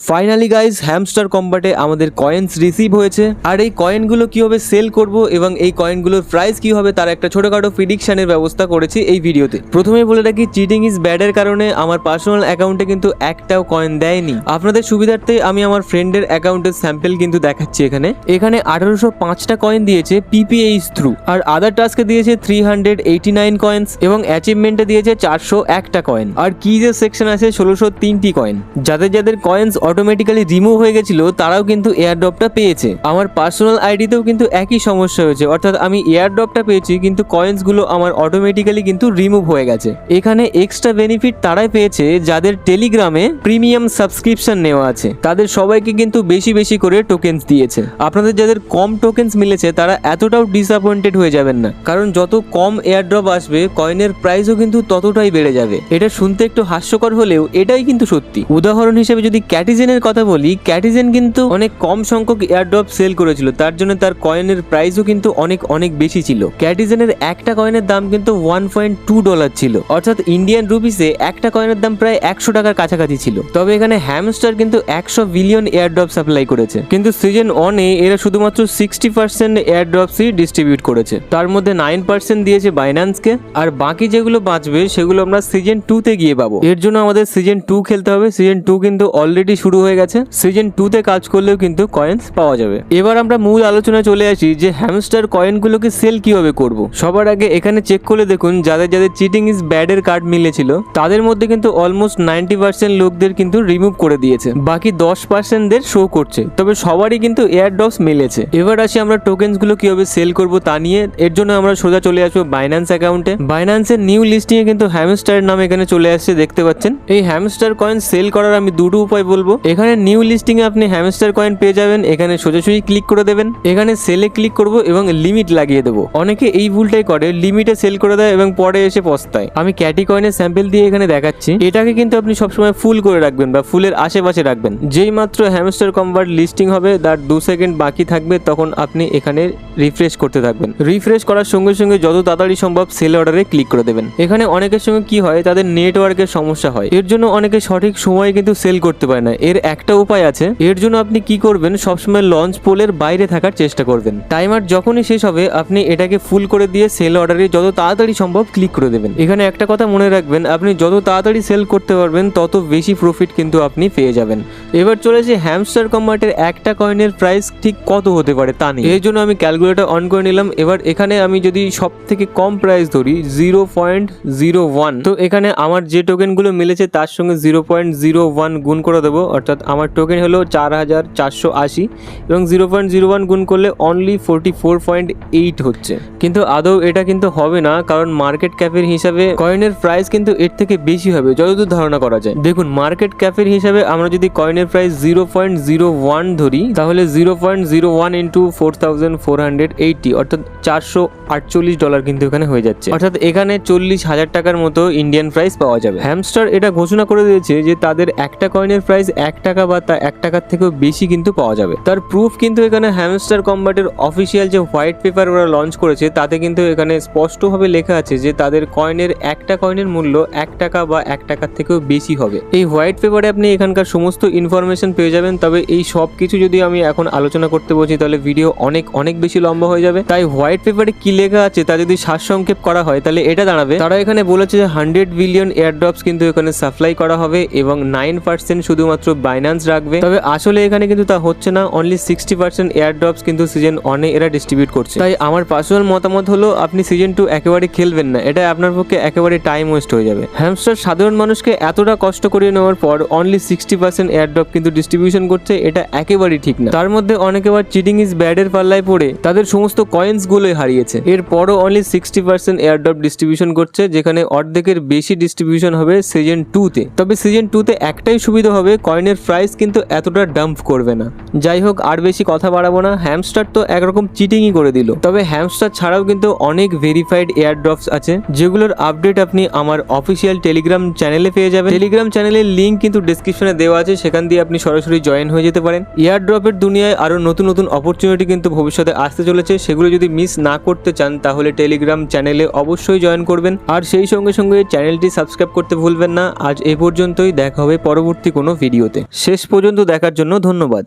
Finally guys hamster কম্বাটে আমাদের coins receive হয়েছে। আর এই কয়েনগুলো কীভাবে সেল করব এবং এই কয়েনগুলোর প্রাইস কি হবে তার একটা ছোটখাটো প্রিডিকশনের ব্যবস্থা করেছি এই ভিডিওতে। প্রথমেই বলে রাখি চিটিং ইজ ব্যাডের কারণে আমার পার্সোনাল অ্যাকাউন্টে কিন্তু একটাও কয়েন দেয়নি। আপনাদের সুবিধার্থে আমি আমার ফ্রেন্ডের অ্যাকাউন্টের স্যাম্পেল কিন্তু দেখাচ্ছি এখানে। এখানে আঠারোশো পাঁচটা কয়েন দিয়েছে পিপিএইচ থ্রু আর আদার টাস্কে দিয়েছে three hundred eighty nine coins এবং অ্যাচিভমেন্টে দিয়েছে চারশো একটা কয়েন আর কিজের সেকশন আছে ষোলোশো তিনটি কয়েন যাদের যাদের কয়েন্স অটোমেটিক্যালি রিমুভ হয়ে গেছিল, তারাও কিন্তু এয়ারড্রপটা পেয়েছে। আমার পার্সোনাল আইডিতেও কিন্তু একই সমস্যা হয়েছে, অর্থাৎ আমি এয়ারড্রপটা পেয়েছি, কিন্তু কয়েন্সগুলো আমার অটোমেটিক্যালি কিন্তু রিমুভ হয়ে গেছে। এখানে এক্সট্রা বেনিফিট তারাই পেয়েছে, যাদের টেলিগ্রামে প্রিমিয়াম সাবস্ক্রিপশন নেওয়া আছে। তাদের সবাইকে কিন্তু বেশি বেশি করে টোকেন্স দিয়েছে। আপনাদের যাদের কম টোকেন্স মিলেছে, তারা এতটাও ডিসঅ্যাপয়েন্টেড হয়ে যাবেন না। কারণ যত কম এয়ারড্রপ আসবে কয়েনের প্রাইসও কিন্তু ততটাই বেড়ে যাবে। এটা শুনতে একটু হাস্যকর হলেও এটাই কিন্তু সত্যি। উদাহরণ হিসেবে যদি ক্যাটিজেনের কথা বলি ক্যাটিজেন কিন্তু অনেক কম সংখ্যক এয়ারড্রপ সেল করেছিল, তার জন্য তার কয়েনের প্রাইসও কিন্তু অনেক অনেক বেশি ছিল। ক্যাটিজেনের একটা কয়েনের দাম কিন্তু ওয়ান পয়েন্ট টু ডলার ছিল। অর্থাৎ ইন্ডিয়ান রুপিসে একটা কয়েনের দাম প্রায় একশো টাকার কাছাকাছি ছিল। তবে এখানে হ্যামস্টার কিন্তু একশো বিলিয়ন এয়ারড্রপ সাপ্লাই করেছে। কিন্তু সিজন ওয়ানে এরা শুধুমাত্র সিক্সটি পার্সেন্ট এয়ারড্রপসই ডিস্ট্রিবিউট করেছে। তার মধ্যে নাইন পার্সেন্ট দিয়েছে বাইন্যান্সকে আর বাকি যেগুলো বাঁচবে সেগুলো আমরা সিজন টুতে গিয়ে পাবো। এর জন্য আমাদের সিজন টু খেলতে হবে। সিজন টু কিন্তু অলরেডি শুরু হয়ে গেছে। সিজন টুতে কাজ করলেও কিন্তু কয়েন্স পাওয়া যাবে। এবার আমরা মূল আলোচনায় চলে আসি যে হ্যামস্টার কয়েনগুলোকে সেল কীভাবে করব। সবার আগে এখানে চেক করে দেখুন, যাদের যাদের চিটিং ইজ ব্যাডের কার্ড মিলেছিল, তাদের মধ্যে কিন্তু অলমোস্ট নাইনটি পার্সেন্ট লোকদের কিন্তু রিমুভ করে দিয়েছে। বাকি দশ পার্সেন্টদের শো করছে। তবে সবারই কিন্তু এয়ার ড্রপস মিলেছে। এবার আসি আমরা টোকেন্সগুলো কীভাবে সেল করব তা নিয়ে। এর জন্য আমরা সোজা চলে আসব বাইন্যান্স অ্যাকাউন্টে বাইন্যান্সের নিউ লিস্টিং এ কিন্তু হ্যামস্টারের নাম এখানে চলে আসছে, দেখতে পাচ্ছেন? এই হ্যামস্টার কয়েন সেল করার আমি দুটো উপায় বলব। এখানে নিউ লিস্টিং এ আপনি হ্যামস্টার কয়েন পেয়ে যাবেন, এখানে সোজাসুজি ক্লিক করে দেবেন, এখানে সেলে ক্লিক করব এবং লিমিট লাগিয়ে দেবো। অনেকে এই ভুলটাই করে লিমিটে সেল করে দেয় এবং পরে এসে পস্তায়। আমি ক্যাটি কয়েনের স্যাম্পল দিয়ে এখানে দেখাচ্ছি। এটাকে কিন্তু আপনি সবসময় ফুল করে রাখবেন বা ফুলের আশেপাশে রাখবেন। যেই মাত্র হ্যামস্টার কম্বার লিস্টিং হবে, তার দু সেকেন্ড বাকি থাকবে, তখন আপনি এখানে রিফ্রেশ করতে থাকবেন। রিফ্রেশ করার সঙ্গে সঙ্গে যত তাড়াতাড়ি সম্ভব সেল অর্ডারে ক্লিক করে দেবেন। এখানে অনেকের সঙ্গে কি হয়, তাদের নেটওয়ার্কের সমস্যা হয়। এর জন্য অনেকে সঠিক সময়ে কিন্তু সেল করতে পারে না। এর একটা উপায় আছে। এর জন্য আপনি কি করবেন, সবসময় লঞ্চ পোলের বাইরে থাকার চেষ্টা করবেন। টাইমার যখনই শেষ হবে, আপনি এটাকে ফুল করে দিয়ে সেল অর্ডারে যত তাড়াতাড়ি সম্ভব ক্লিক করে দেবেন। এখানে একটা কথা মনে রাখবেন, আপনি যত তাড়াতাড়ি সেল করতে পারবেন, তত বেশি প্রফিট কিন্তু আপনি পেয়ে যাবেন। এবার চলে চলেছে হ্যামস্টার কম্বার্টের একটা কয়েনের প্রাইস ঠিক কত হতে পারে তা নিয়ে। এর জন্য আমি ক্যালকুলেটর অন করে নিলাম। এবার এখানে আমি যদি সব থেকে কম প্রাইস ধরি জিরো পয়েন্ট জিরো ওয়ান তো এখানে আমার যে টোকেনগুলো মিলেছে, তার সঙ্গে জিরো পয়েন্ট জিরো ওয়ান গুণ করে দেবো। অর্থাৎ আমার টোকেন হলো চার হাজার চারশো আশি এবং জিরো পয়েন্ট জিরো ওয়ান গুণ করলে only forty four point eight হচ্ছে। কিন্তু আদৌ এটা কিন্তু হবে না, কারণ মার্কেট ক্যাপের হিসাবে কয়েনের প্রাইস কিন্তু এর থেকে বেশি হবে, যতদূর ধারণা করা যায়। দেখুন মার্কেট ক্যাপের হিসাবে আমরা যদি কয়েনের price zero point zero one ধরি, তাহলে zero point zero one into four thousand four hundred eighty অর্থাৎ চারশো আটচল্লিশ ডলার কিন্তু এখানে হয়ে যাচ্ছে। অর্থাৎ এখানে চল্লিশ হাজার টাকার মতো ইন্ডিয়ান প্রাইস পাওয়া যাবে। হ্যামস্টার এটা ঘোষণা করে দিয়েছে যে তাদের একটা কয়েনের প্রাইস এক টাকা বা তা এক টাকার থেকেও বেশি কিন্তু পাওয়া যাবে। তার প্রুফ কিন্তু এখানে হ্যামস্টার কম্বাটের অফিসিয়াল যে হোয়াইট পেপার ওরা লঞ্চ করেছে, তাতে কিন্তু এখানে স্পষ্টভাবে লেখা আছে যে তাদের কয়েনের একটা কয়েনের মূল্য এক টাকা বা এক টাকার থেকেও বেশি হবে। এই হোয়াইট পেপারে আপনি এখানকার সমস্ত ইনফরমেশন পেয়ে যাবেন, তবে এই সব কিছু যদি আমি এখন আলোচনা করতে বলছি, তাহলে ভিডিও অনেক অনেক বেশি লম্বা হয়ে যাবে। তাই হোয়াইট পেপারে কি লেখা আছে, তা যদি সারসংক্ষেপ করা হয়, তাহলে এটা দাঁড়াবে। তারা এখানে বলেছে যে হান্ড্রেড বিলিয়ন এয়ারড্রপস কিন্তু এখানে সাপ্লাই করা হবে এবং নাইন পার্সেন্ট শুধুমাত্র বাইন্যান্স রাখবে। তবে আসলে এখানে কিন্তু তা হচ্ছে না। অনলি সিক্সটি পার্সেন্ট এয়ারড্রপস কিন্তু সিজন অনে এরা ডিস্ট্রিবিউট করছে। তাই আমার পার্সোনাল মতামত হলো, আপনি সিজন টু একেবারে খেলবেন না। এটা আপনার পক্ষে একেবারে টাইম ওয়েস্ট হয়ে যাবে। হ্যামস্টার সাধারণ মানুষকে এতটা কষ্ট করিয়ে নেওয়ার পর অনলি সিক্সটি পার্সেন্ট এয়ারড্রপ কিন্তু ডিস্ট্রিবিউশন করছে, এটা একেবারেই ঠিক না। তার মধ্যে অনেকে আবার চিটিং ইজ ব্যাডের পাল্লায় পড়ে তাদের সমস্ত কয়েন্স গুলোই হারিয়েছে। এরপরও only sixty percent airdrop distribution করছে, যেখানে অর্ধেকের বেশি ডিস্ট্রিবিউশন হবে সিজন টুতে তবে সিজন টুতে একটাই সুবিধা হবে কয়েনের প্রাইস কিন্তু এতটা ডাম্প করবে না। যাই হোক আর বেশি কথা বাড়াবো না। হ্যামস্টার তো একরকম চিটিংই করে দিল। তবে হ্যামস্টার ছাড়াও কিন্তু অনেক ভেরিফাইড এয়ারড্রপস আছে, যেগুলোর আপডেট আপনি আমার অফিসিয়াল টেলিগ্রাম চ্যানেলে পেয়ে যাবেন। টেলিগ্রাম চ্যানেলের লিঙ্ক কিন্তু ডিসক্রিপশনে দেওয়া আছে, সেখান দিয়ে আপনি সরাসরি জয়েন হয়ে যেতে পারেন। এয়ারড্রপের দুনিয়ায় আরও নতুন নতুন অপরচুনিটি কিন্তু ভবিষ্যতে আসতে চলেছে। সেগুলো যদি মিস না করতে চান, তাহলে টেলিগ্রাম চ্যানেলে অবশ্যই জয়েন করবেন। আর সেই সঙ্গে সঙ্গে চ্যানেলটি সাবস্ক্রাইব করতে ভুলবেন না। আজ এ পর্যন্তই, দেখা হবে পরবর্তী কোনো ভিডিওতে ভিডিওতে। শেষ পর্যন্ত দেখার জন্য ধন্যবাদ।